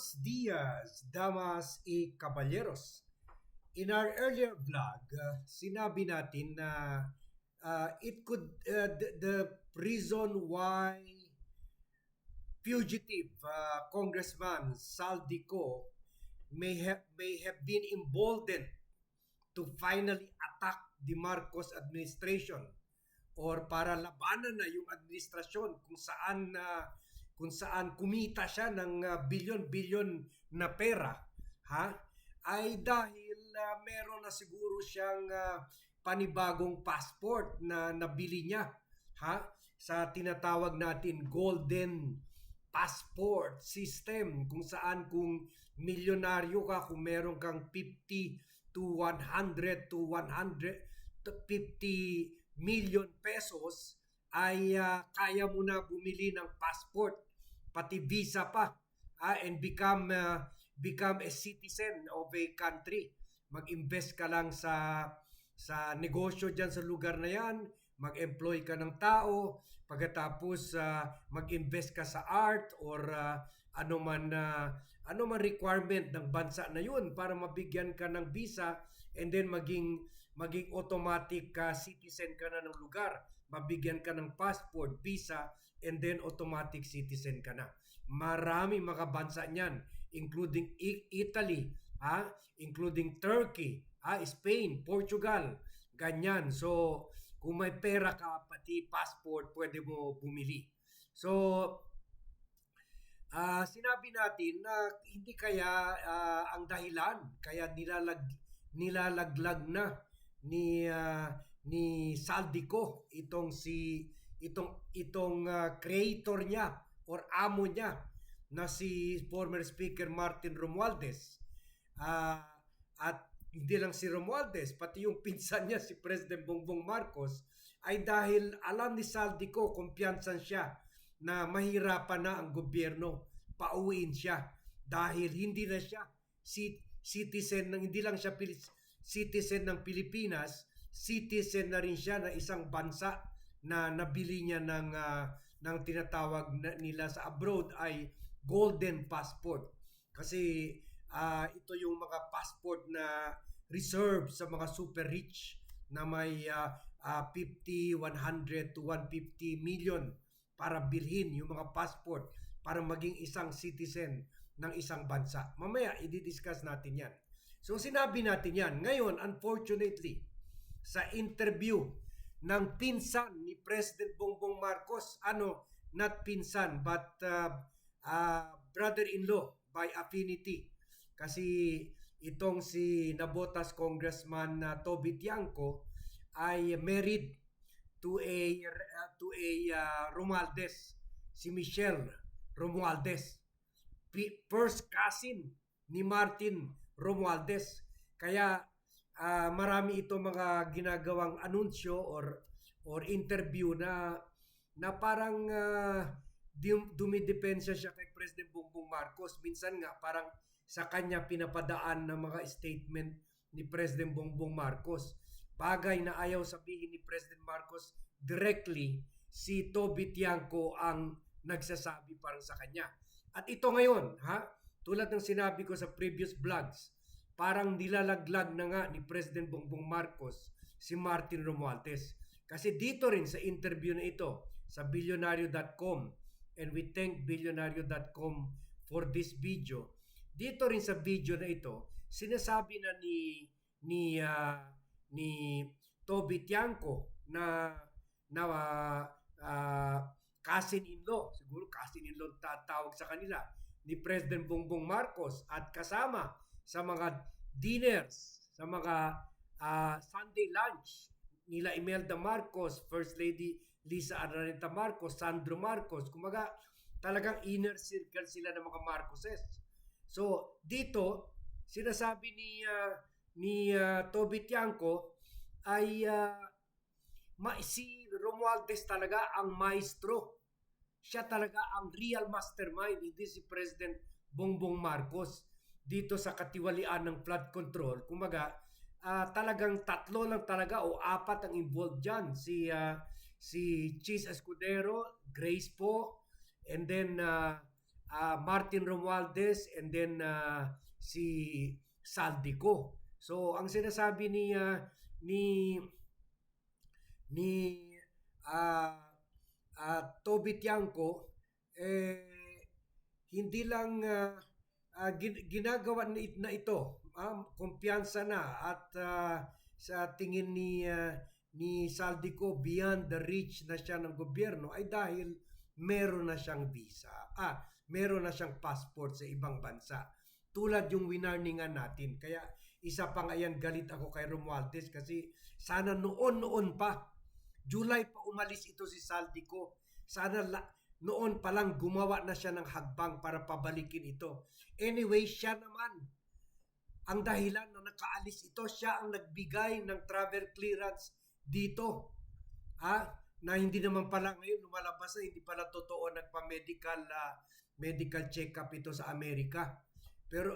Buenos dias, damas y caballeros. In our earlier vlog, uh, sinabi natin na uh, it could uh, the, the reason why fugitive uh, Congressman Saldico may have may have been emboldened to finally attack the Marcos administration or para labanan na yung administrasyon kung saan na kung saan kumita siya ng uh, bilyon-bilyon na pera ha? Ay dahil uh, meron na siguro siyang uh, panibagong passport na nabili niya ha? Sa tinatawag natin golden passport system kung saan kung milyonaryo ka kung meron kang 50 to 100 to 100 to 50 million pesos ay uh, kaya mo na bumili ng passport pati visa pa uh, and become uh, become a citizen of a country. Mag-invest ka lang sa sa negosyo diyan sa lugar na 'yan, mag-employ ka ng tao, pagkatapos uh, mag-invest ka sa art or uh, ano man uh, ano man requirement ng bansa na 'yun para mabigyan ka ng visa and then maging maging automatic uh, citizen ka na ng lugar mabigyan ka ng passport, visa, and then automatic citizen ka na. Marami mga bansa niyan, including Italy, ha? including Turkey, ha? Spain, Portugal, ganyan. So, kung may pera ka, pati passport, pwede mo bumili. So, uh, sinabi natin na hindi kaya uh, ang dahilan, kaya nilalag, nilalaglag na ni uh, ni Saldico itong si itong itong uh, creator niya or amo niya na si former speaker Martin Romualdez. Uh, at hindi lang si Romualdez pati yung pinsan niya si President Bongbong Marcos ay dahil alam ni Saldico kumpiyansan siya na mahirapan na ang gobyerno pauwiin siya. Dahil hindi na siya citizen ng hindi lang siya citizen ng Pilipinas citizen na rin siya na isang bansa na nabili niya ng uh, ng tinatawag na, nila sa abroad ay golden passport. Kasi uh, ito yung mga passport na reserve sa mga super rich na may uh, uh, 50, 100 to 150 million para bilhin yung mga passport para maging isang citizen ng isang bansa. Mamaya, i-discuss natin yan. So, sinabi natin yan. Ngayon, unfortunately, sa interview ng pinsan ni President Bongbong Marcos. Ano, not pinsan but uh, uh, brother-in-law by affinity. Kasi itong si Nabotas Congressman uh, Toby Tiangco ay married to a uh, to a uh, Romualdez, si Michelle Romualdez. First cousin ni Martin Romualdez. Kaya uh, marami ito mga ginagawang anunsyo or or interview na na parang uh, dumidepensa siya kay President Bongbong Marcos. Minsan nga parang sa kanya pinapadaan ng mga statement ni President Bongbong Marcos. Bagay na ayaw sabihin ni President Marcos directly, si Toby Tiangco ang nagsasabi parang sa kanya. At ito ngayon, ha? Tulad ng sinabi ko sa previous vlogs, parang nilalaglag na nga ni President Bongbong Marcos si Martin Romualdez. Kasi dito rin sa interview na ito sa billionario.com and we thank billionario.com for this video. Dito rin sa video na ito, sinasabi na ni ni uh, ni Toby Tiangco na na uh, uh, cousin-in-law, siguro cousin-in-law tatawag sa kanila, ni President Bongbong Marcos at kasama sa mga dinners, sa mga uh, Sunday lunch nila Imelda Marcos, First Lady Lisa Araneta Marcos, Sandro Marcos. Kumaga, talagang inner circle sila ng mga Marcoses. So, dito, sinasabi ni uh, ni uh, Toby Tiangco ay uh, ma si Romualdez talaga ang maestro. Siya talaga ang real mastermind, hindi si President Bongbong Marcos dito sa katiwalian ng flood control. Kumaga, uh, talagang tatlo lang talaga o apat ang involved diyan. Si uh, si Cheese Escudero, Grace po, and then uh, ah, Martin Romualdez and then ah, si Saldico. So ang sinasabi ni ah, ni ni ah ah, Toby Tiangco eh hindi lang ah, gin- ginagawa na, it- na ito. Ah, kumpiyansa na at ah, sa tingin ni ah, ni Saldico beyond the reach na siya ng gobyerno ay dahil meron na siyang visa. Ah meron na siyang passport sa ibang bansa. Tulad yung winarningan natin. Kaya isa pa nga yan galit ako kay Romualdez kasi sana noon-noon pa July pa umalis ito si Saldico. Sana la, noon pa lang gumawa na siya ng hagbang para pabalikin ito. Anyway, siya naman ang dahilan na nakaalis ito. Siya ang nagbigay ng travel clearance dito. Ha? Na hindi naman pala ngayon lumalabas na hindi pala totoo nagpa-medical ah, medical check-up ito sa Amerika. Pero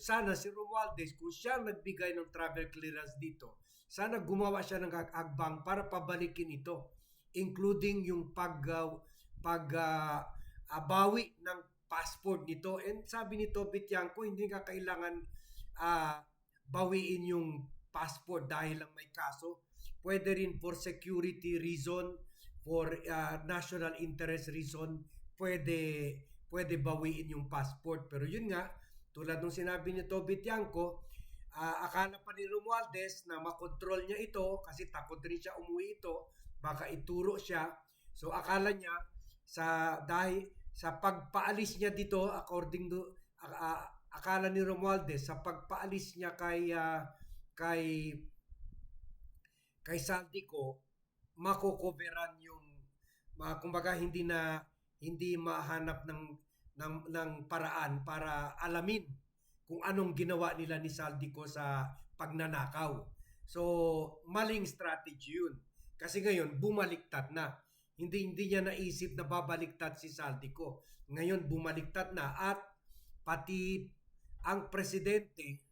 sana si Romualdez, kung siya nagbigay ng travel clearance dito, sana gumawa siya ng hagbang para pabalikin ito including yung pag uh, pag uh, uh, bawi ng passport nito. And sabi ni Toby Tiangco hindi ka kailangan uh, bawiin yung passport dahil lang may kaso. Pwede rin for security reason for uh, national interest reason pwede pwede bawiin yung passport. Pero yun nga tulad ng sinabi ni Toby Tiangco Ah, akala pa ni Romualdez na makontrol niya ito kasi takot rin siya umuwi ito. Baka ituro siya. So akala niya sa dahil sa pagpaalis niya dito according to a- akala ni Romualdez sa pagpaalis niya kay ah, kay kay Saldico makokoveran yung ma, kumbaga hindi na hindi mahanap ng ng ng paraan para alamin kung anong ginawa nila ni Saldico sa pagnanakaw. So, maling strategy yun. Kasi ngayon, bumaliktad na. Hindi hindi niya naisip na babaliktad si Saldico. Ngayon, bumaliktad na at pati ang presidente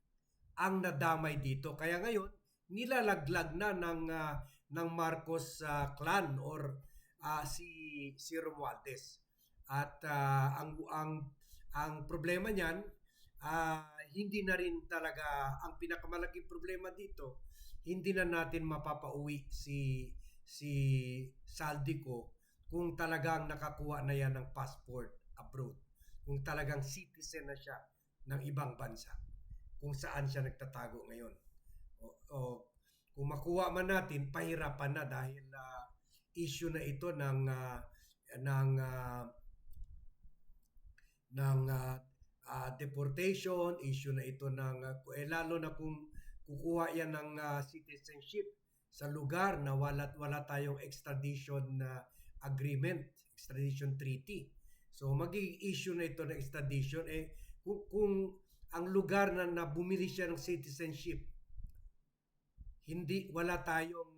ang nadamay dito. Kaya ngayon, nilalaglag na ng ah, ng Marcos ah, clan or ah, si si Romualdez. At ah, ang ang ang problema niyan ah, hindi na rin talaga ang pinakamalaking problema dito hindi na natin mapapauwi si si Saldico kung talagang nakakuha na yan ng passport abroad kung talagang citizen na siya ng ibang bansa kung saan siya nagtatago ngayon. O, o kung makuha man natin pahirapan na dahil ah, issue na ito ng ah, ng ah, ng ah, ah, deportation, issue na ito ng ah, eh, lalo na kung kukuha yan ng ah, citizenship sa lugar na wala wala tayong extradition na agreement, extradition treaty. So magiging issue na ito ng extradition eh kung, kung ang lugar na, na bumili siya ng citizenship hindi wala tayong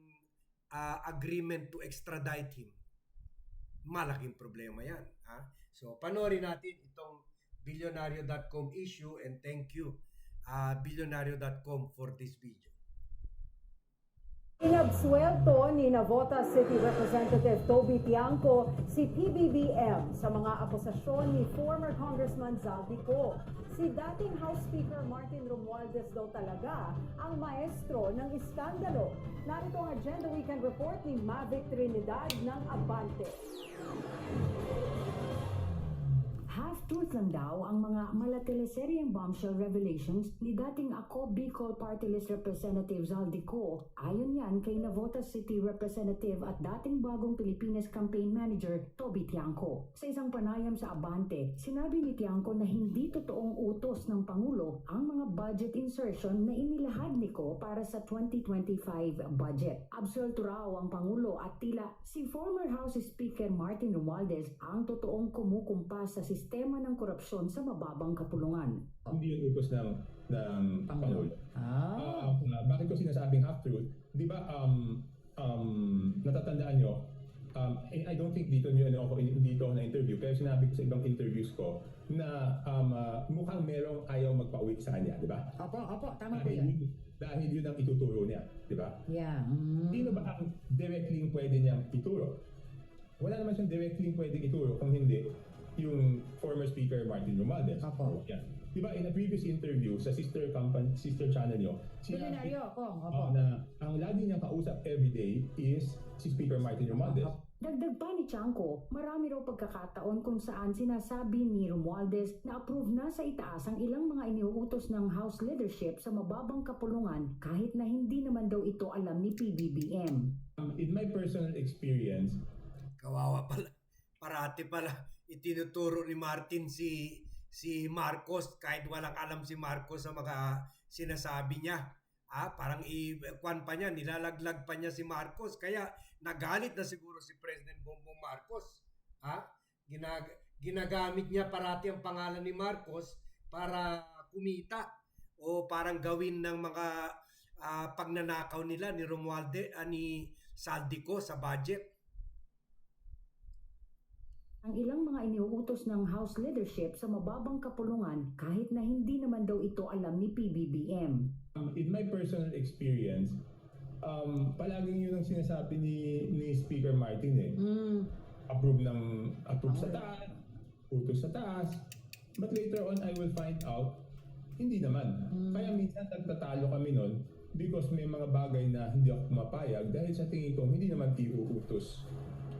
ah, agreement to extradite him. Malaking problema 'yan, ha? So panoorin natin itong billionario.com issue and thank you uh, billionario.com for this video. Inabsuelto ni Navota City Representative Toby Tiangco si PBBM sa mga akusasyon ni former Congressman Zaldico. Si dating House Speaker Martin Romualdez daw talaga ang maestro ng iskandalo. Narito ang Agenda Weekend Report ni Mavic Trinidad ng Abante. Half-truth lang daw ang mga malateleseryeng bombshell revelations ni dating ako Bicol Party List Representative Zaldico. Ayon yan kay Navota City Representative at dating bagong Pilipinas Campaign Manager Toby Tiangco. Sa isang panayam sa Abante, sinabi ni Tiangco na hindi totoong utos ng Pangulo ang mga budget insertion na inilahad ni Ko para sa 2025 budget. Absuelto raw ang Pangulo at tila si former House Speaker Martin Romualdez ang totoong kumukumpas sa sistema ng korupsyon sa mababang kapulungan. Hindi yun utos ng, ng Pangulo. Ah. Ah, ah, bakit ko sinasabing half-truth? Di ba, um, um, natatandaan nyo, um, and I don't think dito nyo ano ako, dito ako na-interview, pero sinabi ko sa ibang interviews ko na um, ah, mukhang merong ayaw magpa-uwi sa kanya, di ba? Opo, opo, tama po yun, dahil yun ang ituturo niya, di ba? Yeah. mm. Sino ba ang directly pwede niyang ituro? Wala naman siyang directly pwedeng ituro kung hindi yung former Speaker Martin Romualdez. Opo. Yeah. Di ba, in a previous interview sa sister company, sister channel nyo, sinabi Milyonaryo, Kong, uh, opo. na ang lagi niyang kausap everyday is si Speaker Martin Romualdez. Dagdag pa ni Chanco, marami raw pagkakataon kung saan sinasabi ni Romualdez na approve na sa itaas ang ilang mga iniuutos ng House leadership sa mababang kapulungan kahit na hindi naman daw ito alam ni PBBM. Um, in my personal experience, Kawawa pala. Parati pala itinuturo ni Martin si si Marcos kahit walang alam si Marcos sa mga sinasabi niya. Ah, parang i-kwan pa niya, nilalaglag pa niya si Marcos. Kaya nagalit na siguro si President Bongbong Marcos. Ah, ginag ginagamit niya parati ang pangalan ni Marcos para kumita o parang gawin ng mga ah, pagnanakaw nila ni Romualde ah, ni Saldico sa budget. Ang ilang mga iniuutos ng House leadership sa mababang kapulungan kahit na hindi naman daw ito alam ni PBBM. um, in my personal experience, um, palaging yun ang sinasabi ni, ni Speaker Martin eh. Mm. Approve ng, approve sa taas, utos sa taas. But later on, I will find out, hindi naman. Kaya minsan nagtatalo kami nun because may mga bagay na hindi ako pumapayag dahil sa tingin ko, hindi naman iuutos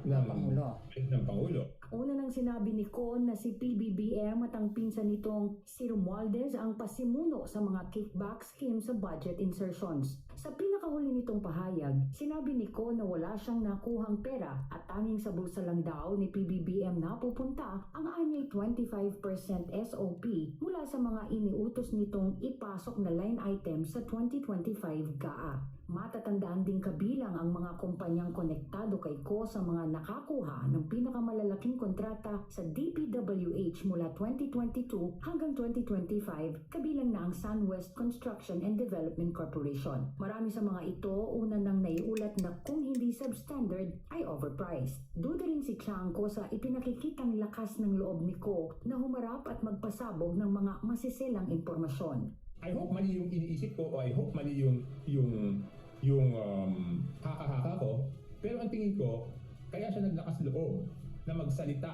ng Pangulo. ng Pangulo. Una nang sinabi ni Con na si PBBM at ang pinsan nitong si Romualdez ang pasimuno sa mga kickback scheme sa budget insertions. Sa pinakahuli nitong pahayag, sinabi ni Con na wala siyang nakuhang pera at tanging sa bulsa lang daw ni PBBM na pupunta ang anyay 25% SOP mula sa mga iniutos nitong ipasok na line item sa 2025 GAA. Matatandaan din kabilang ang mga kumpanyang konektado kay Ko sa mga nakakuha ng pinakamalalaking kontrata sa DPWH mula 2022 hanggang 2025 kabilang na ang SunWest Construction and Development Corporation. Marami sa mga ito una nang naiulat na kung hindi substandard ay overpriced. Duda rin si Chanko sa ipinakikitang lakas ng loob ni Ko na humarap at magpasabog ng mga masiselang impormasyon. I hope mali yung iniisip ko o I hope mali yung yung yung um, haka-haka ko. Pero ang tingin ko, kaya siya naglakas loob na magsalita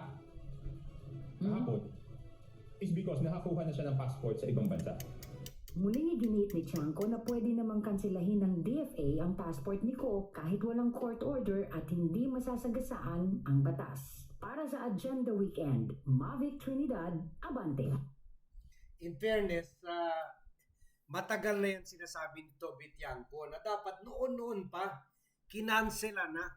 kahapon is because nakakuha na siya ng passport sa ibang bansa. Muling iginiit ni Chanko na pwede namang kansilahin ng DFA ang passport ni Ko kahit walang court order at hindi masasagasaan ang batas. Para sa Agenda Weekend, Mavic Trinidad, Abante. in fairness, uh, matagal na yan sinasabi ni Toby Tiangco na dapat noon-noon pa kinansela na.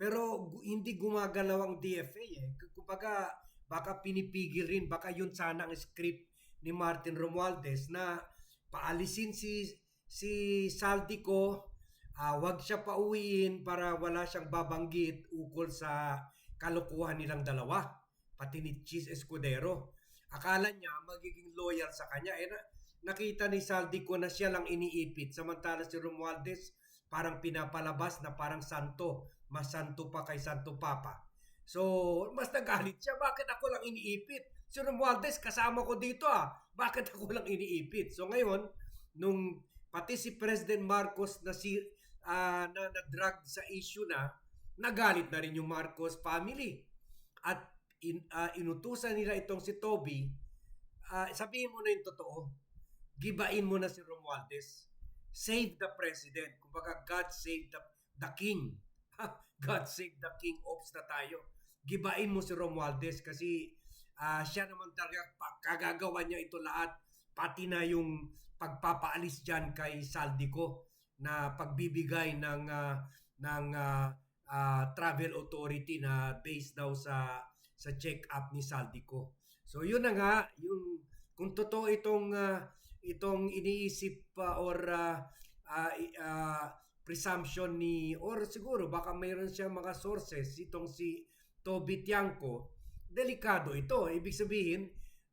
Pero hindi gumagalaw ang DFA eh. Kumbaga, baka pinipigil rin, baka yun sana ang script ni Martin Romualdez na paalisin si si Saldico, ah, wag siya pauwiin para wala siyang babanggit ukol sa kalokohan nilang dalawa, pati ni Cheese Escudero. Akala niya magiging loyal sa kanya. Eh, nakita ni Saldico na siya lang iniipit. Samantala si Romualdez parang pinapalabas na parang santo. Mas santo pa kay Santo Papa. So, mas nagalit siya. Bakit ako lang iniipit? Si Romualdez, kasama ko dito ah. Bakit ako lang iniipit? So ngayon, nung pati si President Marcos na si ah, na, na drag sa issue na, nagalit na rin yung Marcos family. At in, ah, inutusan nila itong si Toby, ah, sabihin mo na yung totoo, gibain mo na si Romualdez. Save the president. Kumbaga, God save the, the king. God save the king. Ops na tayo. Gibain mo si Romualdez kasi ah, siya naman talaga kagagawa niya ito lahat. Pati na yung pagpapaalis dyan kay Saldico na pagbibigay ng ah, ng ah, ah, travel authority na based daw sa sa check-up ni Saldico. So yun na nga yung kung totoo itong ah, itong iniisip pa or i- ah, presumption ni or siguro baka mayroon siya mga sources itong si Toby Tiangco. Delikado ito. Ibig sabihin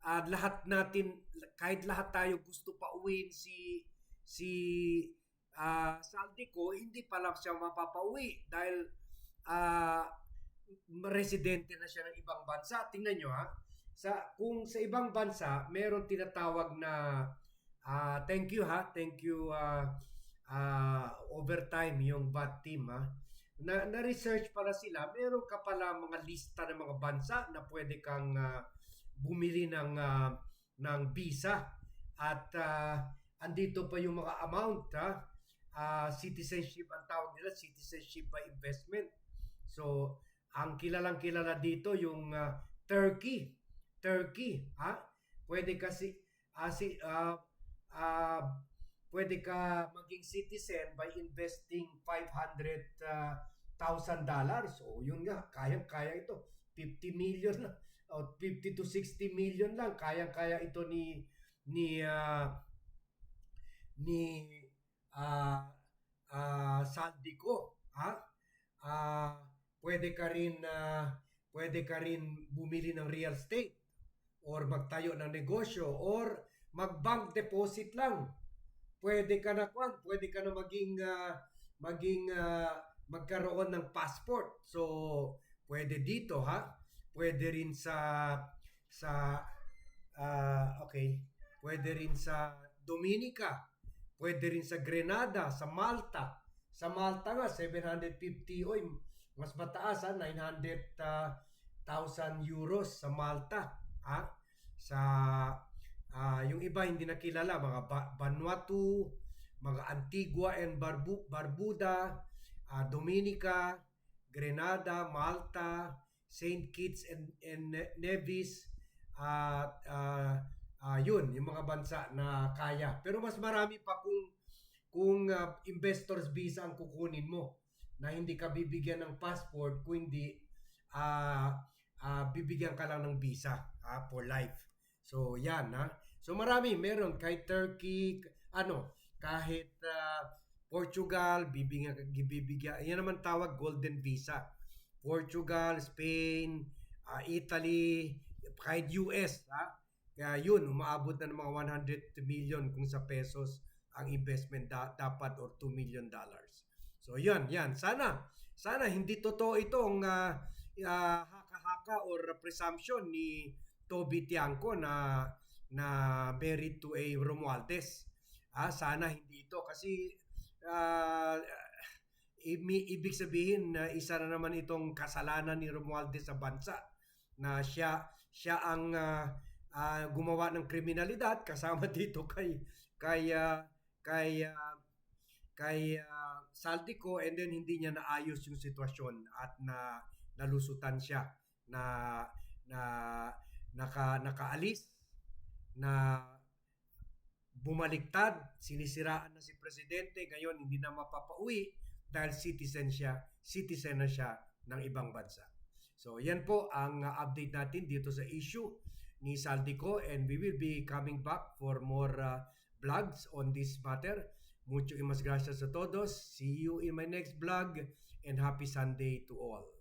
ah, lahat natin kahit lahat tayo gusto pa uwiin si si ah, Saldico hindi pa lang siya mapapauwi dahil ah, residente na siya ng ibang bansa. Tingnan nyo ha. Sa kung sa ibang bansa meron tinatawag na ah, thank you ha. Thank you ah, ah, overtime yung BAT team ha. Na, na research pala sila. Meron ka pala mga lista ng mga bansa na pwede kang ah, bumili ng ah, ng visa. At ah, andito pa yung mga amount ha. Ah, citizenship ang tawag nila citizenship by investment. So ang kilalang kilala dito yung ah, Turkey. Turkey ha. Pwede kasi ah, si ah, ah, pwede ka maging citizen by investing 500,000 dollars. O yun nga, kayang-kaya ito. 50 million lang. O 50 to 60 million lang. Kayang-kaya ito ni ni ah, ni ah ah, Saldico, ha? Ah, pwede ka rin ah, pwede ka rin bumili ng real estate or magtayo ng negosyo or mag-bank deposit lang pwede ka na kwan, pwede ka na maging ah, maging ah, magkaroon ng passport. So, pwede dito ha. Pwede rin sa sa ah, okay. Pwede rin sa Dominica. Pwede rin sa Grenada, sa Malta. Sa Malta nga 750 oy, mas mataas ha, 900,000 euros sa Malta, ha? Sa Ah, yung iba hindi nakilala, mga ba- Vanuatu, mga Antigua and Barbu- Barbuda, ah, Dominica, Grenada, Malta, St. Kitts and, and Ne- Nevis, at ah, ah, yun, yung mga bansa na kaya. Pero mas marami pa kung kung ah, investors visa ang kukunin mo na hindi ka bibigyan ng passport kung hindi ah, ah, bibigyan ka lang ng visa ah, for life. So, yan ha. So, marami. Meron kay Turkey, ano, kahit ah, Portugal, bibigyan, bibigyan. Yan naman tawag golden visa. Portugal, Spain, ah, Italy, kahit US, ha? Kaya yun, umaabot na ng mga 100 million kung sa pesos ang investment da- dapat or 2 million dollars. So, yan, yan. Sana, sana hindi totoo itong ah, ah, haka-haka or presumption ni Toby Tiangco na na married to a Romualdez. Ah, sana hindi ito kasi imi- ibig sabihin na isa na naman itong kasalanan ni Romualdez sa bansa na siya siya ang ah, ah, gumawa ng kriminalidad kasama dito kay kay ah, kay ah, kay ah, Saldico and then hindi niya naayos yung sitwasyon at na nalusutan siya na na naka nakaalis na bumaliktad, sinisiraan na si presidente, ngayon hindi na mapapauwi dahil citizen siya, citizen na siya ng ibang bansa. So yan po ang update natin dito sa issue ni Saldico and we will be coming back for more uh, vlogs on this matter. Mucho y mas gracias a todos. See you in my next vlog and happy Sunday to all.